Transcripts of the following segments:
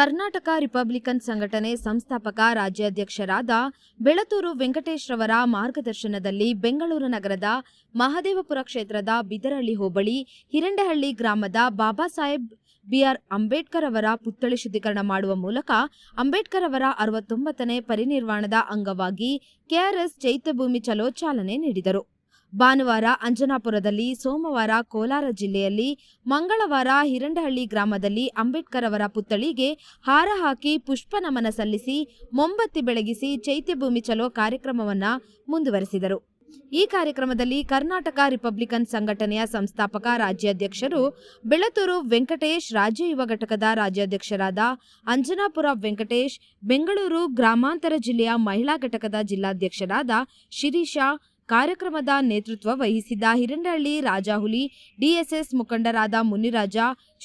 Karnataka Republican ಸಂಘಟನೆ ಸಂಸ್ಥಾಪಕ ರಾಜ್ಯಾಧ್ಯಕ್ಷರಾದ ಬೆಳತೂರು ವೆಂಕಟೇಶ್ರವರ ಮಾರ್ಗದರ್ಶನದಲ್ಲಿ ಬೆಂಗಳೂರು ನಗರದ ಮಹದೇವಪುರ ಕ್ಷೇತ್ರದ ಬಿದರಳ್ಳಿ ಹೋಬಳಿ, ಹಿರಂಡಹಳ್ಳಿ ಗ್ರಾಮದ ಬಾಬಾ ಸಾಹೇಬ್ ಬಿಆರ್ ಅಂಬೇಡ್ಕರ್ ಅವರ ಪುತ್ಥಳಿ ಶುದ್ಧೀಕರಣ ಮಾಡುವ ಮೂಲಕ ಅಂಬೇಡ್ಕರ್ ಅವರ ಅರವತ್ತೊಂಬತ್ತನೇ ಪರಿನಿರ್ವಾಣದ ಅಂಗವಾಗಿ ಕೆಆರ್ಎಸ್ ಚೈತ್ಯಭೂಮಿ ಚಲೋ ಚಾಲನೆ ನೀಡಿದರು. ಭಾನುವಾರ ಅಂಜನಾಪುರದಲ್ಲಿ, ಸೋಮವಾರ ಕೋಲಾರ ಜಿಲ್ಲೆಯಲ್ಲಿ, ಮಂಗಳವಾರ ಹಿರಂಡಹಳ್ಳಿ ಗ್ರಾಮದಲ್ಲಿ ಅಂಬೇಡ್ಕರ್ ಅವರ ಪುತ್ಥಳಿಗೆ ಹಾರ ಹಾಕಿ ಪುಷ್ಪ ನಮನ ಸಲ್ಲಿಸಿ, ಮೊಂಬತ್ತಿ ಬೆಳಗಿಸಿ ಚೈತ್ಯಭೂಮಿ ಚಲೋ ಕಾರ್ಯಕ್ರಮವನ್ನು ಮುಂದುವರೆಸಿದರು. ಈ ಕಾರ್ಯಕ್ರಮದಲ್ಲಿ ಕರ್ನಾಟಕ ರಿಪಬ್ಲಿಕನ್ ಸಂಘಟನೆಯ ಸಂಸ್ಥಾಪಕ ರಾಜ್ಯಾಧ್ಯಕ್ಷರು ಬೆಳತೂರು ವೆಂಕಟೇಶ್ ರಾಜ್ಯ ಯುವ ಘಟಕದ ರಾಜ್ಯಾಧ್ಯಕ್ಷರಾದ ಅಂಜನಾಪುರ ವೆಂಕಟೇಶ್, ಬೆಂಗಳೂರು ಗ್ರಾಮಾಂತರ ಜಿಲ್ಲೆಯ ಮಹಿಳಾ ಘಟಕದ ಜಿಲ್ಲಾಧ್ಯಕ್ಷರಾದ ಶಿರೀಷಾ ಕಾರ್ಯಕ್ರಮದ ನೇತೃತ್ವ ವಹಿಸಿದ್ದ ಹಿರಂಡಹಳ್ಳಿ ರಾಜಾಹುಲಿ, ಡಿಎಸ್ಎಸ್ ಮುಖಂಡರಾದ ಮುನಿರಾಜ,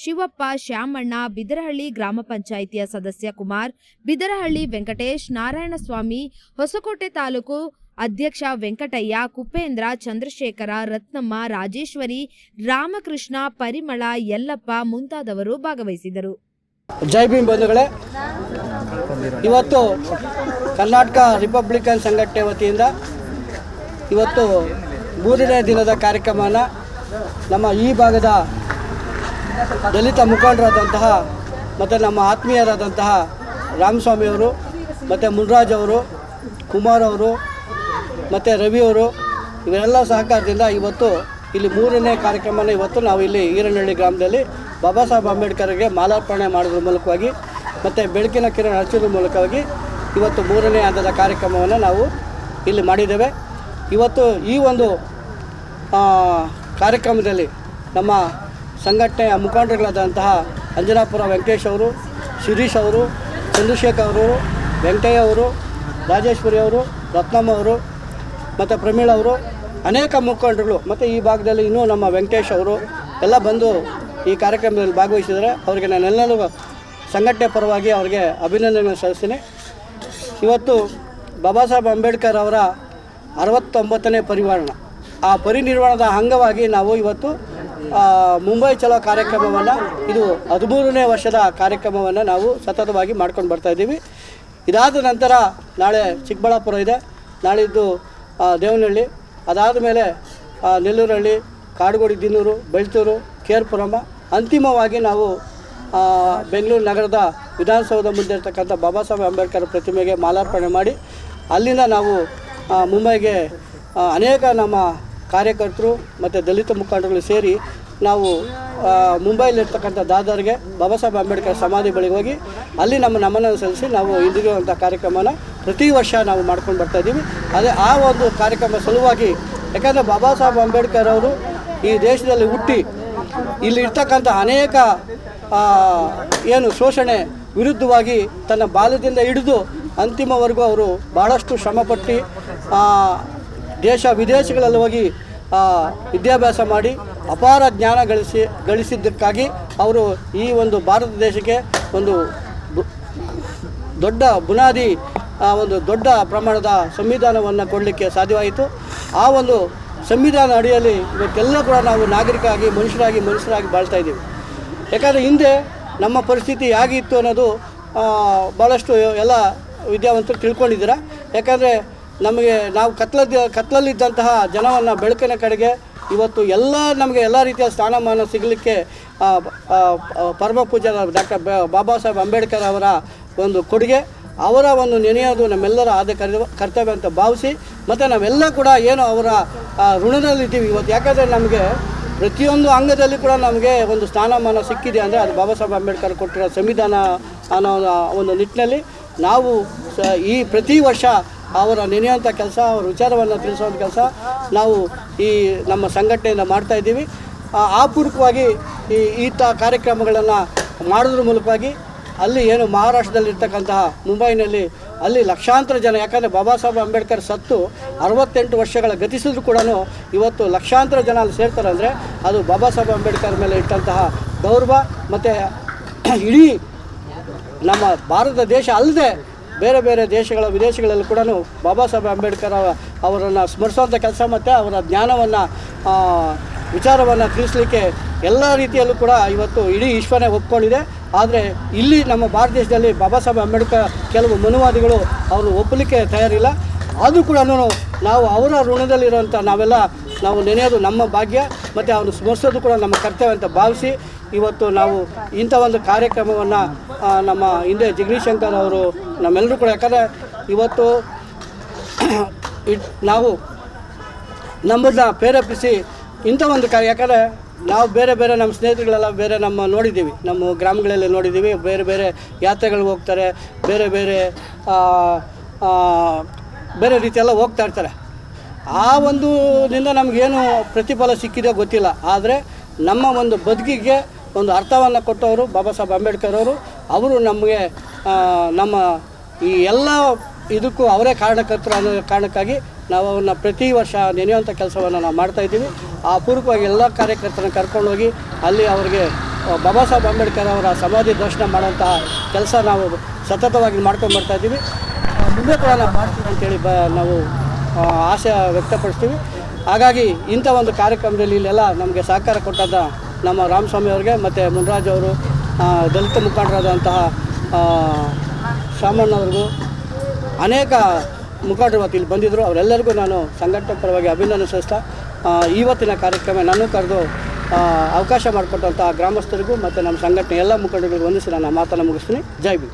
ಶಿವಪ್ಪ, ಶ್ಯಾಮಣ್ಣ, ಬಿದರಹಳ್ಳಿ ಗ್ರಾಮ ಪಂಚಾಯಿತಿಯ ಸದಸ್ಯ ಕುಮಾರ್, ಬಿದರಹಳ್ಳಿ ವೆಂಕಟೇಶ್, ನಾರಾಯಣಸ್ವಾಮಿ, ಹೊಸಕೋಟೆ ತಾಲೂಕು ಅಧ್ಯಕ್ಷ ವೆಂಕಟಯ್ಯ, ಕುಪೇಂದ್ರ, ಚಂದ್ರಶೇಖರ, ರತ್ನಮ್ಮ, ರಾಜೇಶ್ವರಿ, ರಾಮಕೃಷ್ಣ, ಪರಿಮಳ, ಯಲ್ಲಪ್ಪ ಮುಂತಾದವರು ಭಾಗವಹಿಸಿದರು. ಜೈ ಭೀಮ್ ಬಂಧುಗಳೇ. ಇವತ್ತು ಕರ್ನಾಟಕ ರಿಪಬ್ಲಿಕನ್ ಸಂಘಟನೆ ವತಿಯಿಂದ ಇವತ್ತು ಮೂರನೇ ದಿನದ ಕಾರ್ಯಕ್ರಮನ ನಮ್ಮ ಈ ಭಾಗದ ದಲಿತ ಮುಖಂಡರಾದಂತಹ ಮತ್ತು ನಮ್ಮ ಆತ್ಮೀಯರಾದಂತಹ ರಾಮಸ್ವಾಮಿಯವರು ಮತ್ತು ಮುನ್ರಾಜ್ ಅವರು, ಕುಮಾರ್ ಅವರು, ಮತ್ತು ರವಿಯವರು ಇವರೆಲ್ಲ ಸಹಕಾರದಿಂದ ಇವತ್ತು ಇಲ್ಲಿ ಮೂರನೇ ಕಾರ್ಯಕ್ರಮನ ಇವತ್ತು ನಾವು ಇಲ್ಲಿ ಈರನಹಳ್ಳಿ ಗ್ರಾಮದಲ್ಲಿ ಬಾಬಾ ಸಾಹೇಬ್ ಅಂಬೇಡ್ಕರ್ಗೆ ಮಾಲಾರ್ಪಣೆ ಮಾಡೋದ್ರ ಮೂಲಕವಾಗಿ, ಮತ್ತು ಬೆಳಕಿನ ಕಿರಣ ಹಚ್ಚೋದ್ರ ಮೂಲಕವಾಗಿ ಇವತ್ತು ಮೂರನೇ ಹಂತದ ಕಾರ್ಯಕ್ರಮವನ್ನು ನಾವು ಇಲ್ಲಿ ಮಾಡಿದ್ದೇವೆ. ಇವತ್ತು ಈ ಒಂದು ಕಾರ್ಯಕ್ರಮದಲ್ಲಿ ನಮ್ಮ ಸಂಘಟನೆಯ ಮುಖಂಡರುಗಳಾದಂತಹ ಅಂಜನಾಪುರ ವೆಂಕಟೇಶ್ ಅವರು, ಶಿರೀಶ್ ಅವರು, ಚಂದ್ರಶೇಖರ್ ಅವರು, ವೆಂಕಟಯ್ಯ ಅವರು, ರಾಜೇಶ್ವರಿ ಅವರು, ರತ್ನಮ್ಮ ಅವರು, ಮತ್ತು ಪ್ರಮೀಳ್ ಅವರು, ಅನೇಕ ಮುಖಂಡರುಗಳು, ಮತ್ತು ಈ ಭಾಗದಲ್ಲಿ ಇನ್ನೂ ನಮ್ಮ ವೆಂಕಟೇಶ್ ಅವರು ಎಲ್ಲ ಬಂದು ಈ ಕಾರ್ಯಕ್ರಮದಲ್ಲಿ ಭಾಗವಹಿಸಿದರೆ ಅವರಿಗೆ ನಾನೆಲ್ಲರೂ ಸಂಘಟನೆ ಪರವಾಗಿ ಅವರಿಗೆ ಅಭಿನಂದನೆ ಸಲ್ಲಿಸ್ತೀನಿ. ಇವತ್ತು ಬಾಬಾ ಸಾಹೇಬ್ ಅಂಬೇಡ್ಕರ್ ಅವರ ಅರವತ್ತೊಂಬತ್ತನೇ ಪರಿವಾರಣ. ಆ ಪರಿನಿರ್ವಾಣದ ಅಂಗವಾಗಿ ನಾವು ಇವತ್ತು ಮುಂಬೈ ಚಲೋ ಕಾರ್ಯಕ್ರಮವನ್ನು, ಇದು ಹದಿಮೂರನೇ ವರ್ಷದ ಕಾರ್ಯಕ್ರಮವನ್ನು ನಾವು ಸತತವಾಗಿ ಮಾಡ್ಕೊಂಡು ಬರ್ತಾ ಇದ್ದೀವಿ. ಇದಾದ ನಂತರ ನಾಳೆ ಚಿಕ್ಕಬಳ್ಳಾಪುರ ಇದೆ. ನಾಳಿದ್ದು ದೇವನಹಳ್ಳಿ. ಅದಾದ ಮೇಲೆ ನೆಲ್ಲೂರಹಳ್ಳಿ ಕಾಡುಗೋಡಿ, ದಿನ್ನೂರು, ಬೆಳ್ತೂರು ಕೇರ್ಪುರಮ ಅಂತಿಮವಾಗಿ ನಾವು ಬೆಂಗಳೂರು ನಗರದ ವಿಧಾನಸೌಧ ಮುಂದೆ ಇರ್ತಕ್ಕಂಥ ಬಾಬಾ ಸಾಹೇಬ್ ಅಂಬೇಡ್ಕರ್ ಪ್ರತಿಮೆಗೆ ಮಾಲಾರ್ಪಣೆ ಮಾಡಿ, ಅಲ್ಲಿಂದ ನಾವು ಮುಂಬೈಗೆ ಅನೇಕ ನಮ್ಮ ಕಾರ್ಯಕರ್ತರು ಮತ್ತು ದಲಿತ ಮುಖಂಡರುಗಳು ಸೇರಿ ನಾವು ಮುಂಬೈಲಿರ್ತಕ್ಕಂಥ ದಾದರ್ಗೆ, ಬಾಬಾ ಸಾಹೇಬ್ ಅಂಬೇಡ್ಕರ್ ಸಮಾಧಿ ಬಳಿಗೆ ಹೋಗಿ ಅಲ್ಲಿ ನಮ್ಮ ನಮನ ಸಲ್ಲಿಸಿ ನಾವು ಇಂದಿರುವಂಥ ಕಾರ್ಯಕ್ರಮನ ಪ್ರತಿ ವರ್ಷ ನಾವು ಮಾಡ್ಕೊಂಡು ಬರ್ತಾ ಇದ್ದೀವಿ. ಅದೇ ಆ ಒಂದು ಕಾರ್ಯಕ್ರಮ ಸಲುವಾಗಿ ಯಾಕಂದರೆ ಬಾಬಾ ಸಾಹೇಬ್ ಅಂಬೇಡ್ಕರ್ ಅವರು ಈ ದೇಶದಲ್ಲಿ ಹುಟ್ಟಿ ಇಲ್ಲಿ ಇರ್ತಕ್ಕಂಥ ಅನೇಕ ಏನು ಶೋಷಣೆ ವಿರುದ್ಧವಾಗಿ ತನ್ನ ಬಾಲ್ಯದಿಂದ ಹಿಡಿದು ಅಂತಿಮವರೆಗೂ ಅವರು ಭಾಳಷ್ಟು ಶ್ರಮಪಟ್ಟು ದೇಶ ವಿದೇಶಗಳಲ್ಲಿ ಹೋಗಿ ವಿದ್ಯಾಭ್ಯಾಸ ಮಾಡಿ ಅಪಾರ ಜ್ಞಾನ ಗಳಿಸಿ, ಗಳಿಸಿದ್ದಕ್ಕಾಗಿ ಅವರು ಈ ಒಂದು ಭಾರತ ದೇಶಕ್ಕೆ ಒಂದು ದೊಡ್ಡ ಬುನಾದಿ ಒಂದು ದೊಡ್ಡ ಪ್ರಮಾಣದ ಸಂವಿಧಾನವನ್ನು ಕೊಡಲಿಕ್ಕೆ ಸಾಧ್ಯವಾಯಿತು. ಆ ಒಂದು ಸಂವಿಧಾನ ಅಡಿಯಲ್ಲಿ ಇವತ್ತೆಲ್ಲ ಕೂಡ ನಾವು ನಾಗರಿಕರಾಗಿ, ಮನುಷ್ಯರಾಗಿ ಮನುಷ್ಯರಾಗಿ ಬಾಳ್ತಾ ಇದ್ದೀವಿ. ಯಾಕಂದರೆ ಹಿಂದೆ ನಮ್ಮ ಪರಿಸ್ಥಿತಿ ಹೇಗಿತ್ತು ಅನ್ನೋದು ಭಾಳಷ್ಟು ಎಲ್ಲ ವಿದ್ಯಾವಂತರು ತಿಳ್ಕೊಂಡಿದ್ದೀರ. ಯಾಕಂದರೆ ನಮಗೆ ನಾವು ಕತ್ಲದ ಕತ್ಲಲ್ಲಿದ್ದಂತಹ ಜನವನ್ನು ಬೆಳಕಿನ ಕಡೆಗೆ ಇವತ್ತು ಎಲ್ಲ ನಮಗೆ ಎಲ್ಲ ರೀತಿಯ ಸ್ಥಾನಮಾನ ಸಿಗಲಿಕ್ಕೆ ಪರಮ ಪೂಜ್ಯ ಡಾಕ್ಟರ್ ಬಾಬಾ ಸಾಹೇಬ್ ಅಂಬೇಡ್ಕರ್ ಅವರ ಒಂದು ಕೊಡುಗೆ, ಅವರ ಒಂದು ನೆನೆಯೋದು ನಮ್ಮೆಲ್ಲರ ಆದ ಕರ್ತ- ಕರ್ತವ್ಯ ಅಂತ ಭಾವಿಸಿ, ಮತ್ತು ನಾವೆಲ್ಲ ಕೂಡ ಏನು ಅವರ ಋಣದಲ್ಲಿದ್ದೀವಿ ಇವತ್ತು. ಯಾಕಂದರೆ ನಮಗೆ ಪ್ರತಿಯೊಂದು ಅಂಗದಲ್ಲಿ ಕೂಡ ನಮಗೆ ಒಂದು ಸ್ಥಾನಮಾನ ಸಿಕ್ಕಿದೆ ಅಂದರೆ ಅದು ಬಾಬಾ ಸಾಹೇಬ್ ಅಂಬೇಡ್ಕರ್ ಕೊಟ್ಟಿರೋ ಸಂವಿಧಾನ ಅನ್ನೋ ಒಂದು ನಿಟ್ಟಿನಲ್ಲಿ ನಾವು ಈ ಪ್ರತಿ ವರ್ಷ ಅವರ ನೆನೆಯುವಂಥ ಕೆಲಸ, ಅವರ ವಿಚಾರವನ್ನು ತಿಳಿಸುವಂಥ ಕೆಲಸ ನಾವು ಈ ನಮ್ಮ ಸಂಘಟನೆಯಿಂದ ಮಾಡ್ತಾ ಇದ್ದೀವಿ. ಆ ಆ ಪೂರ್ವಕವಾಗಿ ಈ ಈತ ಕಾರ್ಯಕ್ರಮಗಳನ್ನು ಮಾಡೋದ್ರ ಮೂಲಕವಾಗಿ ಅಲ್ಲಿ ಏನು ಮಹಾರಾಷ್ಟ್ರದಲ್ಲಿರ್ತಕ್ಕಂತಹ ಮುಂಬೈನಲ್ಲಿ ಅಲ್ಲಿ ಲಕ್ಷಾಂತರ ಜನ, ಯಾಕಂದರೆ ಬಾಬಾ ಸಾಹೇಬ್ ಅಂಬೇಡ್ಕರ್ ಸತ್ತು ಅರವತ್ತೆಂಟು ವರ್ಷಗಳ ಗತಿಸಿದ್ರು ಕೂಡ ಇವತ್ತು ಲಕ್ಷಾಂತರ ಜನ ಅಲ್ಲಿ ಸೇರ್ತಾರೆ ಅಂದರೆ ಅದು ಬಾಬಾ ಸಾಹೇಬ್ ಅಂಬೇಡ್ಕರ್ ಮೇಲೆ ಇಟ್ಟಂತಹ ಗೌರವ ಮತ್ತು ಇಡೀ ನಮ್ಮ ಭಾರತ ದೇಶ ಅಲ್ಲದೆ ಬೇರೆ ಬೇರೆ ದೇಶಗಳ ವಿದೇಶಗಳಲ್ಲಿ ಕೂಡ ಬಾಬಾ ಸಾಹೇಬ್ ಅಂಬೇಡ್ಕರ್ ಅವ- ಅವರನ್ನು ಸ್ಮರಿಸುವಂಥ ಕೆಲಸ ಮತ್ತು ಅವರ ಜ್ಞಾನವನ್ನು ವಿಚಾರವನ್ನು ತಿಳಿಸ್ಲಿಕ್ಕೆ ಎಲ್ಲ ರೀತಿಯಲ್ಲೂ ಕೂಡ ಇವತ್ತು ಇಡೀ ವಿಶ್ವನೇ ಒಪ್ಕೊಂಡಿದೆ. ಆದರೆ ಇಲ್ಲಿ ನಮ್ಮ ಭಾರತ ದೇಶದಲ್ಲಿ ಬಾಬಾ ಸಾಹೇಬ್ ಅಂಬೇಡ್ಕರ್ ಕೆಲವು ಮನುವಾದಿಗಳು ಅವರು ಒಪ್ಪಲಿಕ್ಕೆ ತಯಾರಿಲ್ಲ. ಆದರೂ ಕೂಡ ನಾವು ಅವರ ಋಣದಲ್ಲಿರುವಂಥ ನಾವೆಲ್ಲ ನಾವು ನೆನೆಯೋದು ನಮ್ಮ ಭಾಗ್ಯ. ಮತ್ತು ಅವನು ಸ್ಮರಿಸೋದು ಕೂಡ ನಮ್ಮ ಕರ್ತವ್ಯ ಅಂತ ಭಾವಿಸಿ ಇವತ್ತು ನಾವು ಇಂಥ ಒಂದು ಕಾರ್ಯಕ್ರಮವನ್ನು ನಮ್ಮ ಹಿಂದೆ ಜಗದೀಶ್ ಶಂಕರ್ ಅವರು ನಮ್ಮೆಲ್ಲರೂ ಕೂಡ, ಯಾಕಂದರೆ ಇವತ್ತು ನಾವು ನಮ್ಮನ್ನ ಪ್ರೇರೇಪಿಸಿ ಇಂಥ ಒಂದು ಕಾರ್ಯ, ಯಾಕಂದರೆ ನಾವು ಬೇರೆ ಬೇರೆ ನಮ್ಮ ಸ್ನೇಹಿತರುಗಳೆಲ್ಲ ಬೇರೆ ನಮ್ಮ ನೋಡಿದ್ದೀವಿ. ನಮ್ಮ ಗ್ರಾಮಗಳಲ್ಲಿ ನೋಡಿದ್ದೀವಿ, ಬೇರೆ ಬೇರೆ ಯಾತ್ರೆಗಳಿಗೆ ಹೋಗ್ತಾರೆ, ಬೇರೆ ಬೇರೆ ಬೇರೆ ರೀತಿಯೆಲ್ಲ ಹೋಗ್ತಾ ಇರ್ತಾರೆ. ಆ ಒಂದು ದಿನ ನಮಗೇನು ಪ್ರತಿಫಲ ಸಿಕ್ಕಿದೆ ಗೊತ್ತಿಲ್ಲ. ಆದರೆ ನಮ್ಮ ಒಂದು ಬದುಕಿಗೆ ಒಂದು ಅರ್ಥವನ್ನು ಕೊಟ್ಟವರು ಬಾಬಾ ಸಾಹೇಬ್ ಅಂಬೇಡ್ಕರ್ ಅವರು. ಅವರು ನಮಗೆ ನಮ್ಮ ಈ ಎಲ್ಲ ಇದಕ್ಕೂ ಅವರೇ ಕಾರಣಕರ್ತರು ಅನ್ನೋ ಕಾರಣಕ್ಕಾಗಿ ನಾವು ಅವ್ರನ್ನ ಪ್ರತಿ ವರ್ಷ ನೆನೆಯುವಂಥ ಕೆಲಸವನ್ನು ನಾವು ಮಾಡ್ತಾಯಿದ್ದೀವಿ ಆ ಪೂರ್ವಕವಾಗಿ ಎಲ್ಲ ಕಾರ್ಯಕರ್ತರನ್ನ ಕರ್ಕೊಂಡೋಗಿ ಅಲ್ಲಿ ಅವರಿಗೆ ಬಾಬಾ ಸಾಹೇಬ್ ಅಂಬೇಡ್ಕರ್ ಅವರ ಸಮಾಧಿ ದರ್ಶನ ಮಾಡುವಂತಹ ಕೆಲಸ ನಾವು ಸತತವಾಗಿ ಮಾಡ್ಕೊಂಡು ಬರ್ತಾ ಇದ್ದೀವಿ. ಮುಂದೆ ಕೂಡ ನಾವು ಮಾಡ್ತೀವಿ ಅಂತೇಳಿ ಬ, ನಾವು ಆಸೆ ವ್ಯಕ್ತಪಡಿಸ್ತೀವಿ. ಹಾಗಾಗಿ ಇಂಥ ಒಂದು ಕಾರ್ಯಕ್ರಮದಲ್ಲಿ ಇಲ್ಲೆಲ್ಲ ನಮಗೆ ಸಹಕಾರ ಕೊಟ್ಟಂಥ ನಮ್ಮ ರಾಮಸ್ವಾಮಿ ಅವರಿಗೆ ಮತ್ತು ಮುನ್ರಾಜ್ ಅವರು ದಲಿತ ಮುಖಂಡರಾದಂತಹ ಶಾಮಣ್ಣವ್ರಿಗೂ ಅನೇಕ ಮುಖಂಡರು ಮತ್ತು ಇಲ್ಲಿ ಬಂದಿದ್ದರು ಅವರೆಲ್ಲರಿಗೂ ನಾನು ಸಂಘಟನೆ ಪರವಾಗಿ ಅಭಿನಂದನೆ ಸಲ್ಲಿಸ್ತಾ ಇವತ್ತಿನ ಕಾರ್ಯಕ್ರಮ ನಾನು ಕರೆದು ಅವಕಾಶ ಮಾಡಿಕೊಟ್ಟಂತಹ ಗ್ರಾಮಸ್ಥರಿಗೂ ಮತ್ತು ನಮ್ಮ ಸಂಘಟನೆ ಎಲ್ಲ ಮುಖಂಡರಿಗೂ ವಂದಿಸಿ ನಾನು ಮಾತನ್ನು ಮುಗಿಸ್ತೀನಿ. ಜೈ ಬಿ